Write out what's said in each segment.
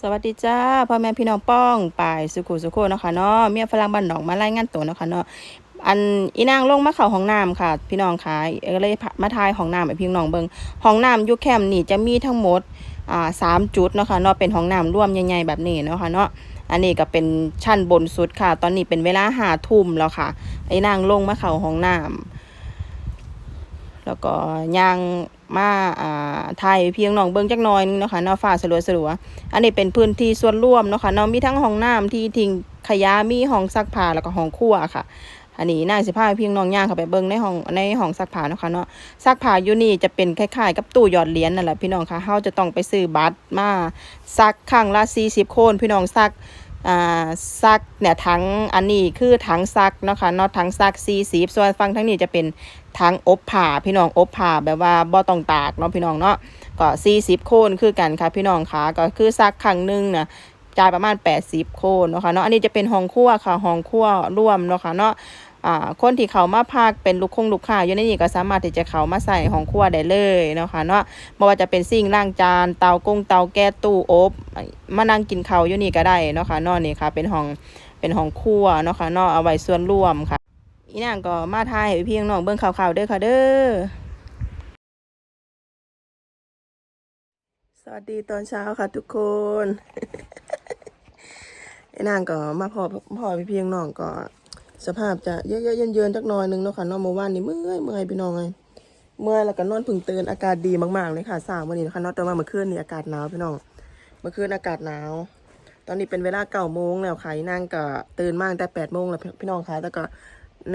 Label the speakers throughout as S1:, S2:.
S1: สวัสดีจ้าพ่อแม่พี่น้องป้องป่ายสุขุสุขุเนาะค่ะเนาะเมียฝรั่งบ้านหนองมารายงานตัวเนาะค่ะเนาะอันอีนางลงมาเข้าห้องน้ำค่ะ พี่น้องค่ะเออเลยมาทายห้องน้ำให้พี่น้องเบิงห้องน้ำยุคแคมป์นี่จะมีทั้งหมดอ่าสามจุดเนาะค่ะเนาะเป็นห้องน้ำร่วมใหญ่ๆแบบนี้เนาะค่ะเนาะอันนี้ก็เป็นชั้นบนสุดค่ะ ตอนนี้เป็นเวลาหาทุ่มแล้วค่ะไอ้นางลงมาเข้าห้องน้ำแล้วก็ย่าง มาอ่าไทยเพียงหนองเบิงจักหน้อยนึงเนาะค่ะเนาะฟ้าสลัวสลัวอันนี้เป็นพื้นที่ส่วนร่วมเนาะค่ะเนาะมีทั้งห้องน้ำที่ทิ้งขยะมีห้องซักผ้าแล้วก็ห้องครัวค่ะ อันนี้น่าสิพาเพียงน้องย่างเข้าไปเบิ่งในห้องในห้องซักผ้าเนาะค่ะเนาะซักผ้าอยู่นี่จะเป็นคล้ายๆ กับตู้หยอดเหรียญนั่นแหละพี่น้องค่ะเฮาจะต้องไปซื้อบัตรมาซักครั้งละ40โคนพี่น้องซัก ซักเนี่ยถังอันนี้คือถังซักเนาะค่ะเนาะถังซักสี่ส่วนฟังทั้งนี้จะเป็นถังอบผ้าพี่น้องอบผ้าแบบว่าบ่ต้องตากเนาะพี่น้องเนาะก็สี่สิบโคนคือกันค่ะพี่น้องค่ะก็คือซักครั้งหนึ่งนะจ่ายประมาณ 80 โคนเนาะค่ะเนาะอันนี้จะเป็นห้องครัวค่ะห้องครัวร่วมเนาะค่ะเนาะ คนที่เขามาพักเป็นลูกคงลูกค้าอยู่ในนี้ก็สามารถที่จะเขามาใส่ห้องครัวได้เลยเนาะค่ะเนาะบ่ว่าจะเป็นซิ่งล้างจานเตากงเตาแก๊สตู้อบมานั่งกินเขาอยู่นี่ก็ได้เนาะค่ะนาะนี่ค่ะเป็นห้องเป็นห้องครัวเนาะค่ะนาะเอาไว้ส่วนร่วมค่ะอีนางก็มาทายให้พี่น้องเบิ่งข่าวๆเด้อค่ะเด้อสวัสดีตอนเช้าค่ะทุกคนไอ้นางก็มาพอพอพี่เพี่น้องก็ สภาพจะเยอะๆเย็นๆจักหน่อยหนึงเนาะค่ะนอนเมื่อวานนี้เมื่อยเมื่อยพี่น้องเลยเมื่อยแล้วก็นอนพึ่งตื่นอากาศดีมากๆเลยค่ะสามวันนี้นะคะนอะแต่ว่าเมื่อคืนนี่อากาศหนาวพี่น้องเมื่อคืนอากาศหนาว ตอนนี้เป็นเวลาเก้าโมงแล้วค่ะอีนางก็ตื่นมาตั้งแต่แปดโมงแล้วพี่น้องค่ะแล้วก็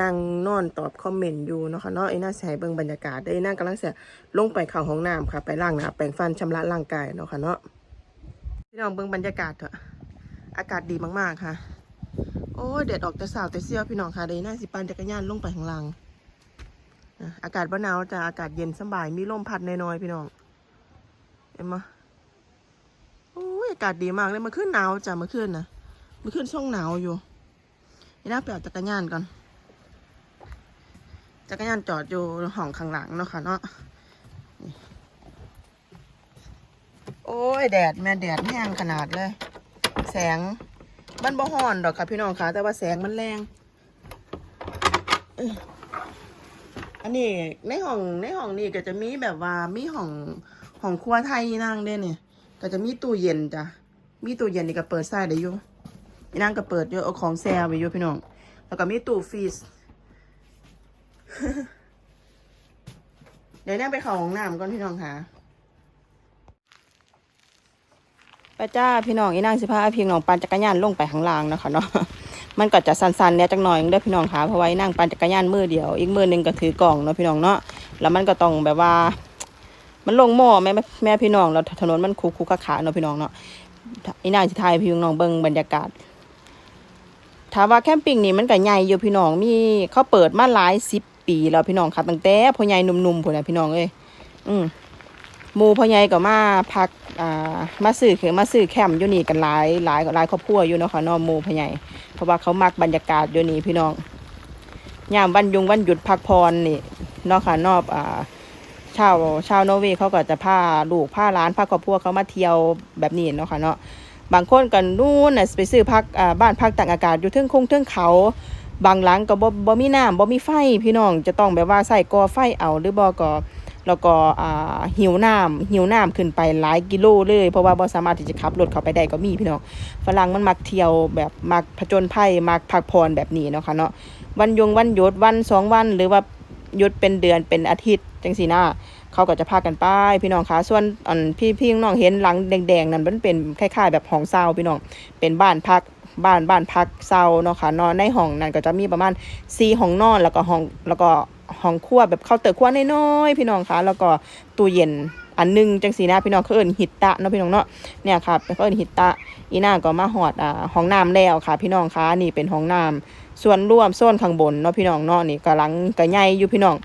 S1: นั่งนอนตอบคอมเมนต์อยู่เนาะค่ะเนาะไอ้น่าใช้เบิ่งบรรยากาศได้นั่งกำลังเสียลงไปเข้าห้องน้ำค่ะ ไปล้างหน้าแปรงฟันชำระร่างกายเนาะค่ะเนาะพี่น้องเบิ่งบรรยากาศเถอะอากาศดีมากๆค่ะ โอ้ยแดดออกแต่สาวแต่เสี้ยวพี่น้องค่ะได้น่าสิปันจักรยานลงไปข้างล่างอากาศบ่หนาวจะอากาศเย็นสบายมีลมพัดน้อยๆพี่น้องเห็นไหมโอ้ยอากาศดีมากเลยมื่อคืนหนาวจ้ะมื่อคืนนะมื่อคืนช่วงหนาวอยู่นี่น่าไปเอาจักรยานก่อนจักรยานจอดอยู่ห้องข้างหลังเนาะค่ะเนาะโอ้ยแดดแม่แดดแห้งขนาดเลย แสง มันบ่ฮ้อนดอกค่ะพี่น้องค่ะ แต่ว่าแสงมันแรงอันนี้ในห้องในห้องนี่ก็จะมีแบบว่ามีห้องห้องครัวไทยนั่งเด้เนี่ยก็จะมีตู้เย็นจ้ะมีตู้เย็นนี่ก็เปิดใส่ได้อยู่นั่งก็เปิดอยู่เอาของแซ่ไว้อยู่พี่น้องแล้วก็มีตู้ฟรีซเดี๋ยวนั่งไปเข้าห้องน้ำก่อนพี่น้องค่ะ ป้าจ้าพี่น้องอีนางสิพาพี่น้องปั่นจักรยานลงไปข้างล่างนะคะเนาะมันก็จะสั่นๆเนี่ยจักหน่อยเด้อพี่น้องค่ะเพราะว่าอีนางปั่นจักรยานมือเดียว อีกมือหนึงก็ถือกล่องเนาะพี่น้องเนาะแล้วมันก็ต้องแบบว่า มันลงหม้อแม่แม่พี่น้องแล้วถนนมันคุกคุกขาๆเนาะพี่น้องเนาะอีนางสิทายพี่น้องเบิ่งบรรยากาศถามว่าแคมปิ้งนี่มันก็ใหญ่อยู่พี่น้องมีเขาเปิดมาหลายสิบปีแล้วพี่น้องค่ะตั้งแต่พ่อใหญ่หนุ่มๆพุ่นน่ะพี่น้องเอ้ยอืม มูพ่อใหญ่ก็มาพักอ่ามาซื้อคือมาซื้อแคมป์อยู่นี่กันหลายหลายหลายครอบครัวอยู่เนาะค่ะนาะหมู่พ่อใหญ่เพราะว่าเขามักบรรยากาศอยู่นี่พี่น้องยามวันยุงวันหยุดพักผ่อนนี่นาะค่ะนอกอ่าชาวชาวนอร์เวย์เขาก็จะพาลูกพาหลานพาครอบครัวเขามาเที่ยวแบบนี้เนาะค่ะเนาะบางคนกันนู่นน่ะไปซื้อพักอ่าบ้านพักต่างอากาศอยู่เทึงคงเทึงเขาบางหลังก็บ่บ่มีน้ำบ่มีไฟพี่น้องจะต้องแบบว่าใส่ก่อไฟเอาหรือบ่ก็ แล้วก็อ่าหิวน้ำหิวน้ำขึ้นไปหลายกิโลเลย เพราะว่าบ่สามารถที่จะขับรถเข้าไปได้ก็มีพี่น้องฝรั่งมันมักเที่ยวแบบมักผจญภัยมักพักผ่อนแบบนี้เนาะค่ะเนาะวันยงวันหยุดวันสองวันหรือว่าหยุดเป็นเดือนเป็นอาทิตย์จังซี่นะเขาก็จะพากันไปพี่น้องคะส่วนอันพี่พี่น้องเห็นหลังแดงๆนั่นมันเป็นคล้ายๆแบบห้องเช่าพี่น้องเป็นบ้านพักบ้านบ้านพักเซาเนาะค่ะนอนในห้องนั้นก็จะมีประมาณสี่ห้องนอนแล้วก็ห้องแล้วก็ ห้องครัวแบบเคาน์เตอร์ครัวน้อยๆพี่น้องคะแล้วก็ตู้เย็นอันหนึงจังสีนะพี่น้องเขาเอินหิตตะเนาะพี่น้องเนาะเนี่ยค่ะเขาเอินหิตตะอีน่าก็มาหอดอ่าห้องน้ำแล้วค่ะ พี่น้องคะนี่เป็นห้องน้ำส่วนร่วมโซนข้างบนเนาะพี่น้องเนาะนี่กำลังกระใหญ่อยู่พี่น้อง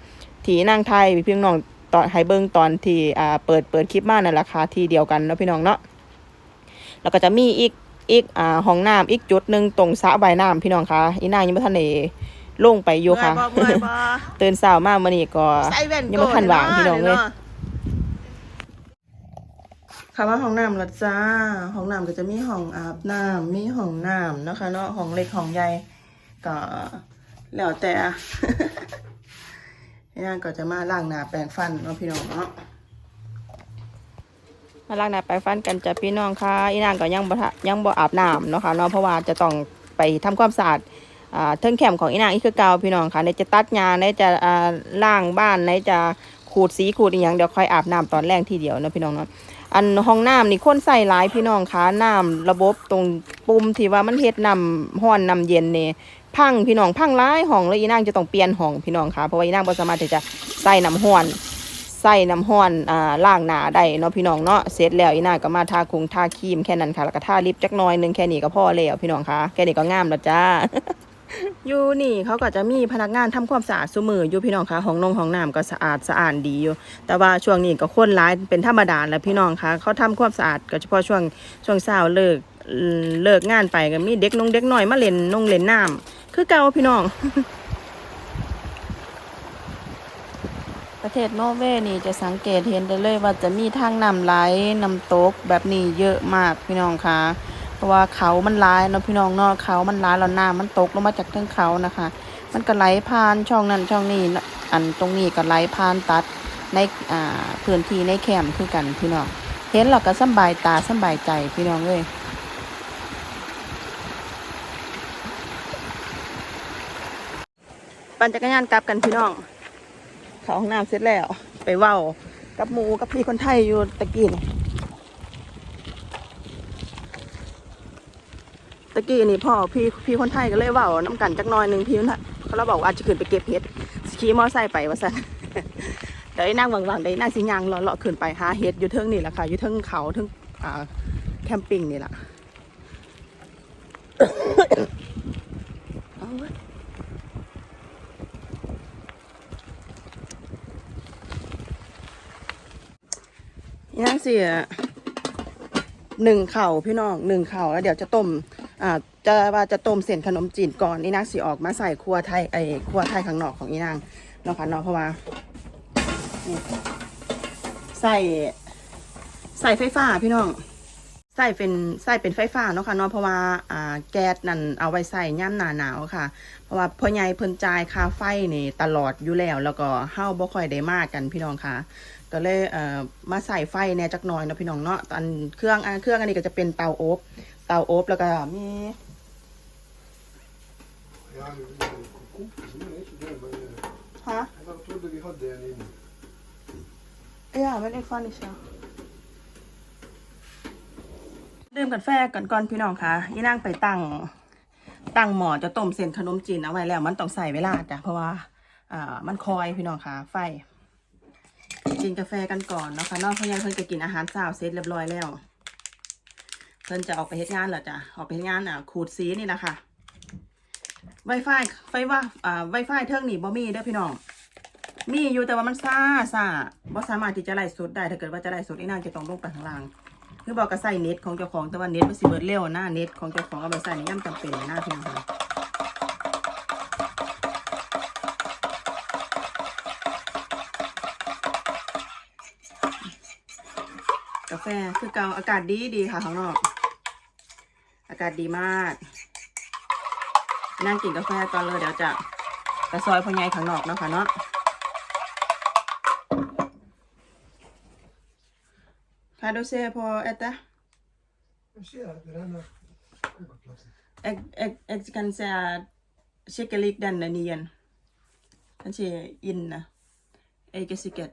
S1: ที่นั่งไทยพี่น้องตอนให้เบิ่งตอนที่อ่าเปิดเปิดคลิปมานั่นแหละค่ะที่เดียวกันเนาะพี่น้องเนาะแล้วก็จะมีอีกอีกอ่าห้องน้ำอีกจุดหนึ่งตรงสระว่ายน้ำพี่น้องคะอีนายังไม่ทันได้ ลงไปอยู่ค่ะ
S2: เมื่อยบ่เมื่อยบ่
S1: ตื่นเช้ามามื่อนี้ก็
S2: ใส่แว่น
S1: ยังไม่ทันวางพี่น้องเลยาะคำว่าห้องน้ำละจ้า ห้องน้ำก็จะมีห้องอาบน้ำมีห้องน้ำนะคะเนาะห้องเล็กห้องใหญ่ก็แล้วแต่ย่างก็จะมาล้างหน้าแปรงฟันเนาะพี่น้องเนาะมาล้างหน้าแปรงฟันกันจ้ะพี่น้องค่ะอีนางก็ยังบ่ทะยังบ่อาบน้ำเนาะค่ะเนาะเพราะว่าจะต้องไปทำความสะอาดอ่า เทิงแคมของอีนางอีกคือเก่าพี่น้องค่ะในจะตัดหญ้าในจะอ่างบ้านในจะขูดสีขูดอีหยังเดี๋ยวค่อยอาบน้ำตอนแรกทีเดียวเนาะพี่น้องเนาะอันห้องน้ำนี่ค้นใส่หลายพี่น้องคะน้ำระบบตรงปุ่มที่ว่ามันเฮ็ดน้ำห้อนน้ำเย็นเนี่ยพังพี่น้องพังหลายห้องแล้วอีนางจะต้องเปลี่ยนห้องพี่น้องคะเพราะว่าอีนางบ่สามารถที่จะใส่น้ำห้อนใส่น้ำห้อนอ่าล้างหนาได้เนาะพี่น้องเนาะเสร็จแล้วอีนางก็มาทาคงทาครีมแค่นั้นค่ะแล้วก็ทาลิปจักหน่อยนึงแค่นี้ก็พอแล้วพี่น้องคะแค่นี้ก็งามแล้วจ้า อยู่นี่เขาก็จะมีพนักงานทำความสะอาดซุมืออยู่พี่น้องคะห้องนงห้องน้ำก็สะอาดสะอาดดีอยู่ แต่ว่าช่วงนี้ก็คนร้ายเป็นธรรมดาแล้วพี่น้องคะเขาทำความสะอาดก็เฉพาะช่วงช่วงเช้าเลิกเลิกงานไปก็มีเด็กนงเด็กน้อยมาเล่นนงเล่นน้ำคือเก่าพี่น้อง ประเทศนอร์เวย์นี่จะสังเกตเห็นได้เลยว่าจะมีทางน้ำไหลน้ำตกแบบนี้เยอะมากพี่น้องคะ ราะว่าเขามันร้ายเนาะพี่น้องเนาะเขามันร้ายแล้วน้ำมันตกลงมาจากเทิงเขานะคะ มันก็ไหลผ่านช่องนั้นช่องนี้อันตรงนี้ก็ไหลผ่านตัดในอ่าพื้นที่ในแคมป์คือกันพี่น้องเห็นแล้วก็สบายตาสบายใจพี่น้องเลยปั่นจักรยานกลับกันพี่น้อง เขาห้องน้ำเสร็จแล้ว ไปเว้ากับหมูกับพี่คนไทยอยู่ตะกี้ ตะกี้นี่พ่อพี่พี่คนไทยก็เลยว้าน้ำกันจักน้อยหนึ่งพี่นไทยเขาเราบอกว่าอาจจะขึ้นไปเก็บเห็ดขี่มอไซค์ไปว่าสันเดี๋ยวไอ้นั่งวังๆเดี๋ยวนั่งสิยางเลาะๆขึ้นไปหาเห็ดอยู่เทิงนี่แหละค่ะอยู่เทิงเขาเทิงอ่าแคมปิ้งนี่แหละเอาเว้ยย่างเสียหนึ่งเข่าพี่น้องหนึ่งเข่าแล้วเดี๋ยวจะต้ม อ่าจะว่าจะต้มเส้นขนมจีนก่อนอีนางสีออกมาใส่ครัวไทยไอ้ครัวไทยข้างนอกของอีนางเนาะค่ะเนาะเพราะว่านี่ใส่ใส่ไฟฟ้าพี่น้องใส่เป็นใส่เป็นไฟฟ้าเนาะค่ะเนาะเพราะว่าอ่าแก๊สนั่นเอาไว้ใส่ย่ำหนาหนาวค่ะ เพราะว่าพ่อใหญ่เพิ่นจ่ายค่าไฟนี่ตลอดอยู่แล้ว แล้วก็เฮาบ่ค่อยได้มากกันพี่น้องค่ะ ก็เลยเอ่อมาใส่ไฟแน่จักหน่อยเนาะพี่น้องเนาะอันเครื่องอันเครื่องอันนี้ก็จะเป็นเตาอบ เตาอบแล้วก็มีฮะ
S2: jag trodde vi hade en inne.
S1: เอ้ยไม่ได้ฟันอีกแล้วดื่มกันแฟกันก่อนพี่น้องค่ะยี่นั่งไปตั้งตั้งหม้อจะต้มเส้นขนมจีนเอาไว้แล้ว มันต้องใส่เวลาจ้ะเพราะว่าอ่ามันคอยพี่น้องค่ะไฟกินกาแฟกันก่อนเนาะคะนอกเพราะยังเพิ่นจะกินอาหารเช้าเสร็จเรียบร้อยแล้ว เพิ่นจะออกไปเฮ็ดงานเหรอจ้ะออกไปเฮ็ดงานอะขูดสีนี่นะคะไวไฟไฟว่าอ่าไวไฟเทิงนี่บ่มีเด้อพี่น้องมีอยู่แต่ว่ามันซ่าซ่าบ่สามารถที่จะไล่สดได้ ถ้าเกิดว่าจะไล่สดนี่น่าจะต้องลงไปข้างล่าง คือบอกก็ใส่เน็ตของเจ้าของแต่ว่าเน็ตมันสิเบิดเร็วหน้าเน็ตของเจ้าของเอาไปใส่ในย่ำจำเป็นหน้าพี่น้องค่ะกาแฟคือเกาอากาศดีดีค่ะข้างนอก อากาศดีมาก นั่งกินกาแฟก่อนเลยเดี๋ยวจะไปซอยพ่อใหญ่ข้างนอกเนาะค่ะเนาะ Kan du se på detta?
S2: Jag ser att den har ögonplats.
S1: Jag, jag, jag kan säga checka lik den där igen. Kanske inne. Eikä siket.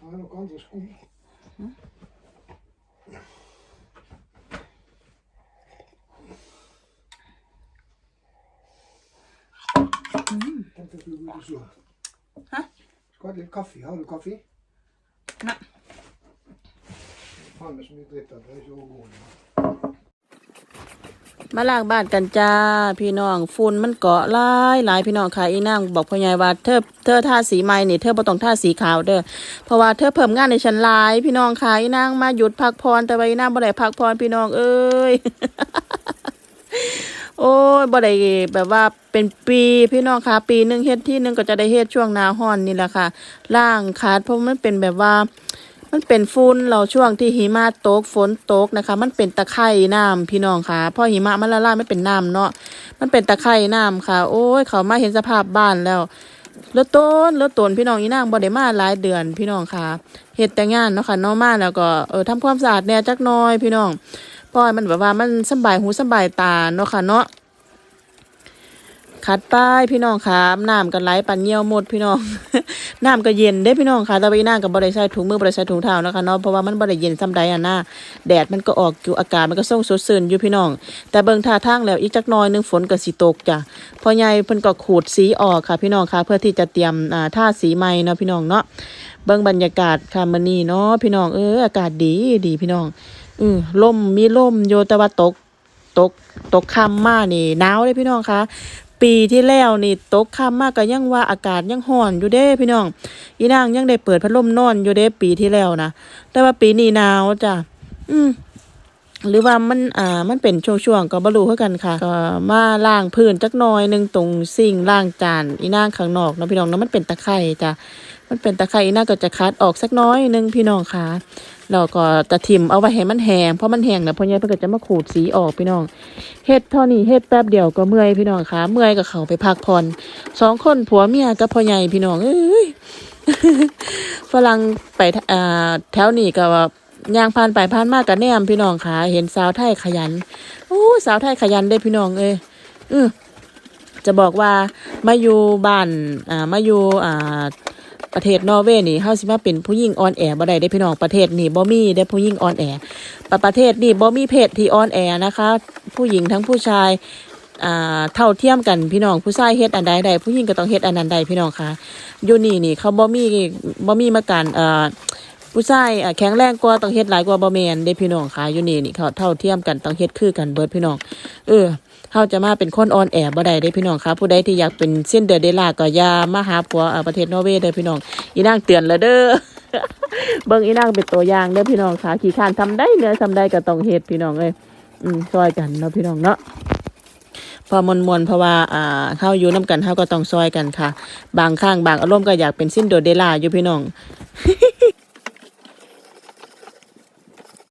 S2: Ja, det är nog andra skor. Tänkte att du skulle så.
S1: Hä?
S2: Ska ha lite kaffe? Har du kaffe?
S1: Nej.
S2: Fan, det är som inte vet att det är så god.
S1: มาล้างบ้านกันจ้า พี่น้องฝุ่นมันเกาะหลายหลายพี่น้องค่ะอีนางบอกพ่อใหญ่ว่าเธอเธอทาสีใหม่นี่เธอบ่ต้องทาสีขาวเด้อเพราะว่าเธอเพิ่มงานในฉันหลาย พี่น้องค่ะอีนางมาหยุดพักผ่อนแต่ว่าอีนางบ่ได้พักผ่อนพี่น้องเอ้ย โอ้ยบ่ได้แบบว่าเป็นปีพี่น้องคะปีหนึ่งเฮ็ดที่หนึ่งก็จะได้เฮ็ดช่วงหนาร้อนนี่แหละค่ะล่างขาดเพราะมันเป็นแบบว่า มันเป็นฝุ่นเราช่วงที่หิมะตกฝนตกนะคะ มันเป็นตะไคร่น้ำพี่น้องค่ะพอหิมะมันละลายไม่เป็นน้ำเนาะมันเป็นตะไคร่น้ำค่ะ โอ้ยเขามาเห็นสภาพบ้านแล้วเหลือต้นเหลือต้นพี่น้องอีนางบ่ได้มาหลายเดือนพี่น้องค่ะเฮ็ดแต่งานเนาะค่ะเนอมาแล้วก็เออทำความสะอาดแหน่จักน่อยพี่น้อง เพราะให้มันแบบว่ามันสบายหูสบายตาเนาะค่ะเนาะขัดป้ายพี่น้องค่ะน้ำกันไหลปั่นเยี่ยวหมดพี่น้องน้ำก็เย็นเด้พี่น้องค่ะแต่ไปนั่งกับบริใส่ถุงมือบริใส่ถุงเท้านะคะเนาะเพราะว่ามันบริเย็นซ้ำใดอะนะแดดมันก็ออกอยู่อากาศมันก็ส่งสดชื่นอยู่พี่น้อง แต่เบิ่งท่าทางแล้วอีกจักน้อยนึงฝนก็สิตกจ้ะพอใหญ่เพิ่นก็ขูดสีออกค่ะ พี่น้องค่ะ เพื่อที่จะเตรียมอ่าท่าสีใหม่เนาะพี่น้องเนาะเบิ่งบรรยากาศค่ะมื้อนี้เนาะพี่น้องเอออากาศดีดีพี่น้อง อือลมมีลมโยแต่ว่าตก ตก ตกค่ำมานี่หนาวเลยพี่น้องคะปีที่แล้วนี่ตกค่ำมากก็ยังว่าอากาศยังร้อนอยู่เด้พี่น้อง อีนางยังได้เปิดพัดลมนอนอยู่เด้ปีที่แล้วนะแต่ว่าปีนี้หนาวจ้ะอืมหรือว่ามันอ่ามันเป็นช่วงๆก็บ่รู้คือกันค่ะก็มาล้างพื้นจักหน่อยหนึงตรงซิ่งล้างจานอีนางข้างนอกเนาะพี่น้องเนาะมันเป็นตะไคร่จ้ะ มันเป็นตะไคร่อีนาก็จะคัดออกสักน้อยหนึงพี่น้องค่ะแล้วก็จะทิมเอาไว้ให้มันแห้งเพราะมันแห้งแล้วพ่อใหญ่เพิ่นก็จะมาขูดสีออกพี่น้องเฮ็ดเท่านี้เฮ็ดแป๊บเดียวก็เมื่อยพี่น้องคะเมื่อยก็เข้าไปพักผ่อนสองคนผัวเมียกับพ่อใหญ่พี่น้องเอ้ยฝรั่งไปแถวนี้ก็ว่าย่างผ่านไปผ่านมากกับแนมพี่น้องค่ะ เห็นสาวไทยขยันโอ้สาวไทยขยันเด้พี่น้องเอ้ยอือจะบอกว่ามาอยู่บ้านอ่ามาอยู่อ่า ประเทศนอร์เวย์นี่เฮาสิมาเป็นผู้หญิงออนแอบ่ได้เด้พี่น้องประเทศนี่บ่มีได้ผู้หญิงออนแอประประเทศนี่บ่มีเพศที่ออนแอนะคะ ผู้หญิงทั้งผู้ชายอ่าเท่าเทียมกันพี่น้องผู้ชายเฮ็ดอันใดใดผู้หญิงก็ต้องเฮ็ดอันนั้นใดพี่น้องค่ะอยู่นี่นี่เขาบ่มีบ่มีมาการเอ่อผู้ชายแข็งแรงกว่าต้องเฮ็ดหลายกว่าบ่แมนเด้พี่น้องค่ะอยู่นี่นี่เขาเท่าเทียมกันต้องเฮ็ดคือกันเบิดพี่น้องเออ เฮาจะมาเป็นคนออนแอบ่ได้เด้พี่น้องค่ะผู้ใดที่อยากเป็นเส้นเดือดเดล่าก็อย่ามาหาผัวอ่าประเทศนอร์เวย์เด้อพี่น้องอีนางเตือนแล้วเด้อเบิ่งอีนางเป็นตัวอย่างเด้อพี่น้องค่ะขี้ข้านทำได้เนื้อทำได้ก็ต้องเฮ็ดพี่น้องเอ้ยอืมซอยกันเนาะพี่น้องเนาะพอมวนมวนๆเพราะว่าอ่าเฮาอยู่นํกันเฮาก็ต้องซอยกันค่ะ บางครั้งบางอารมณ์ก็อยากเป็นสิ้นโดดเดล่าอยู่พี่น้อง